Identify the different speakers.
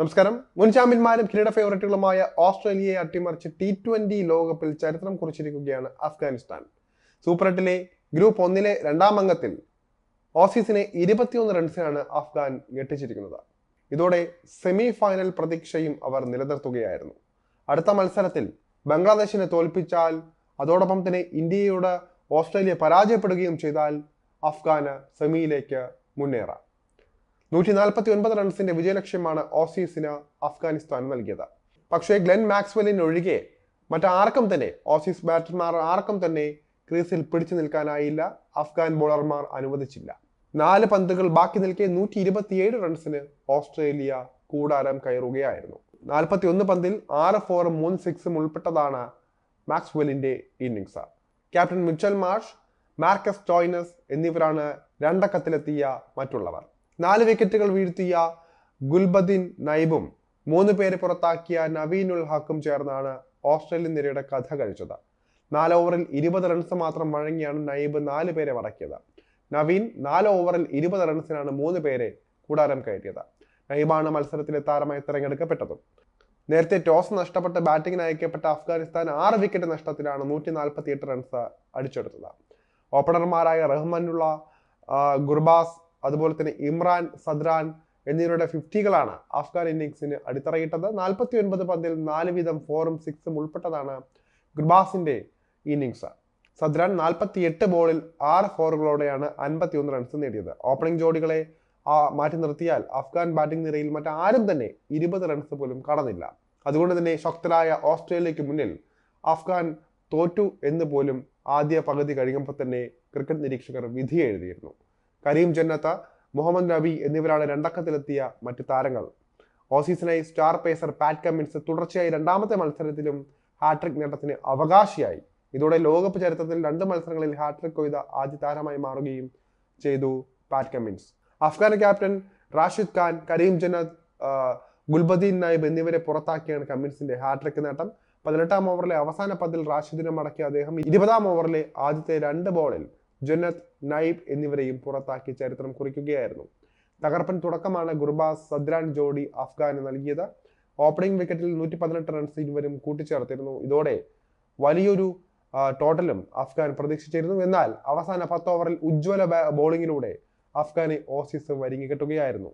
Speaker 1: നമസ്കാരം. മുൻ ചാമ്പ്യന്മാരും കിരീട ഫേവറേറ്റുകളുമായ ഓസ്ട്രേലിയയെ അട്ടിമറിച്ച് ടി ട്വന്റി ലോകകപ്പിൽ ചരിത്രം കുറിച്ചിരിക്കുകയാണ് അഫ്ഗാനിസ്ഥാൻ. സൂപ്പർ എട്ടിലെ ഗ്രൂപ്പ് ഒന്നിലെ രണ്ടാം അംഗത്തിൽ ഓസീസിനെ ഇരുപത്തിയൊന്ന് റൺസിനാണ് അഫ്ഗാൻ ഞെട്ടിച്ചിരിക്കുന്നത്. ഇതോടെ സെമി ഫൈനൽ പ്രതീക്ഷയും അവർ നിലനിർത്തുകയായിരുന്നു. അടുത്ത മത്സരത്തിൽ ബംഗ്ലാദേശിനെ തോൽപ്പിച്ചാൽ അതോടൊപ്പം തന്നെ ഇന്ത്യയോട് ഓസ്ട്രേലിയ പരാജയപ്പെടുകയും ചെയ്താൽ അഫ്ഗാന് സെമിയിലേക്ക് മുന്നേറാം. നൂറ്റി നാൽപ്പത്തി ഒൻപത് റൺസിന്റെ വിജയലക്ഷ്യമാണ് ഓസീസിന് അഫ്ഗാനിസ്ഥാൻ നൽകിയത്. പക്ഷേ ഗ്ലെൻ മാക്സ്വെല്ലിന് ഒഴികെ മറ്റാർക്കും തന്നെ ഓസീസ് ബാറ്റർമാർ ആർക്കും തന്നെ ക്രീസിൽ പിടിച്ചു നിൽക്കാനായില്ല. അഫ്ഗാൻ ബോളർമാർ അനുവദിച്ചില്ല. നാല് പന്തുകൾ ബാക്കി നിൽക്കെ നൂറ്റി ഇരുപത്തിയേഴ് റൺസിന് ഓസ്ട്രേലിയ കൂടാരം കയറുകയായിരുന്നു. നാൽപ്പത്തി ഒന്ന് പന്തിൽ ആറ് ഫോറും മൂന്ന് സിക്സും ഉൾപ്പെട്ടതാണ് മാക്സ്വെല്ലിന്റെ innings captain Mitchell Marsh Marcus Stoinis എന്നിവരാണ് രണ്ടക്കത്തിലെത്തിയ മറ്റുള്ളവർ. നാല് വിക്കറ്റുകൾ വീഴ്ത്തിയ ഗുൽബദിൻ നൈബും മൂന്ന് പേരെ പുറത്താക്കിയ നവീനുൽ ഹക്കും ചേർന്നാണ് ഓസ്ട്രേലിയൻ നിരയുടെ കഥ കഴിച്ചത്. നാല് ഓവറിൽ ഇരുപത് റൺസ് മാത്രം വഴങ്ങിയാണ് നൈബ് നാല് പേരെ മടക്കിയത്. നവീൻ നാല് ഓവറിൽ ഇരുപത് റൺസിനാണ് മൂന്ന് പേരെ കൂടാരം കയറ്റിയത്. നൈബാണ് മത്സരത്തിലെ താരമായി തിരഞ്ഞെടുക്കപ്പെട്ടതും. നേരത്തെ ടോസ് നഷ്ടപ്പെട്ട് ബാറ്റിംഗിന് അയക്കപ്പെട്ട അഫ്ഗാനിസ്ഥാൻ ആറ് വിക്കറ്റ് നഷ്ടത്തിലാണ് നൂറ്റി നാൽപ്പത്തി എട്ട് റൺസ് അടിച്ചെടുത്തത്. ഓപ്പണർമാരായ റഹ്മാനുള്ള ഗുർബാസ് അതുപോലെ തന്നെ ഇമ്രാൻ സദ്രാൻ എന്നിവരുടെ ഫിഫ്റ്റികളാണ് അഫ്ഗാൻ ഇന്നിങ്സിന് അടിത്തറയിട്ടത്. നാൽപ്പത്തി ഒൻപത് പന്തിൽ നാല് വീതം ഫോറും സിക്സും ഉൾപ്പെട്ടതാണ് ഗുർബാസിന്റെ ഇന്നിങ്സ് സദ്രാൻ നാൽപ്പത്തി എട്ട് ബോളിൽ ആറ് ഫോറുകളോടെയാണ് അൻപത്തി ഒന്ന് റൺസ് നേടിയത്. ഓപ്പണിംഗ് ജോഡികളെ ആ മാറ്റി നിർത്തിയാൽ അഫ്ഗാൻ ബാറ്റിംഗ് നിരയിൽ മറ്റാരും തന്നെ ഇരുപത് റൺസ് പോലും കടന്നില്ല അതുകൊണ്ട് തന്നെ ശക്തരായ ഓസ്ട്രേലിയക്ക് മുന്നിൽ അഫ്ഗാൻ തോറ്റു എന്ന് പോലും ആദ്യ പകുതി കഴിയുമ്പോൾ തന്നെ ക്രിക്കറ്റ് നിരീക്ഷകർ വിധി എഴുതിയിരുന്നു. കരീം ജന്നത്ത മുഹമ്മദ് നബി എന്നിവരാണ് രണ്ടക്കത്തിലെത്തിയ മറ്റ് താരങ്ങൾ. ഓസീസിനായി സ്റ്റാർ പേസർ പാറ്റ് കമ്മിൻസ് തുടർച്ചയായി രണ്ടാമത്തെ മത്സരത്തിലും ഹാട്രിക് നേട്ടത്തിന് അവകാശിയായി. ഇതോടെ ലോകകപ്പ് ചരിത്രത്തിൽ രണ്ട് മത്സരങ്ങളിൽ ഹാട്രിക് കൊയ്ത ആദ്യ താരമായി മാറുകയും ചെയ്തു Pat Cummins. Afghan captain Rashid Khan Karim Janat Gulbadin Naib എന്നിവരെ പുറത്താക്കിയാണ് കമ്മിൻസിന്റെ ഹാട്രിക് നേട്ടം. പതിനെട്ടാം ഓവറിലെ അവസാന പന്തിൽ റാഷിദിനെ മടക്കിയ അദ്ദേഹം ഇരുപതാം ഓവറിലെ ആദ്യത്തെ രണ്ട് ബോളിൽ ജന്നത്ത് നൈബ് എന്നിവരെയും പുറത്താക്കി ചരിത്രം കുറിക്കുകയായിരുന്നു. തകർപ്പൻ തുടക്കമാണ് ഗുർബാസ് സദ്രാൻ ജോഡി അഫ്ഗാന് നൽകിയത്. ഓപ്പണിംഗ് വിക്കറ്റിൽ നൂറ്റി പതിനെട്ട് റൺസ് ഇരുവരും കൂട്ടിച്ചേർത്തിരുന്നു. ഇതോടെ വലിയൊരു ടോട്ടലും അഫ്ഗാൻ പ്രതീക്ഷിച്ചിരുന്നു. എന്നാൽ അവസാന പത്ത് ഓവറിൽ ഉജ്ജ്വല ബോളിങ്ങിലൂടെ അഫ്ഗാനെ ഓസീസ് വരിങ്ങി കെട്ടുകയായിരുന്നു.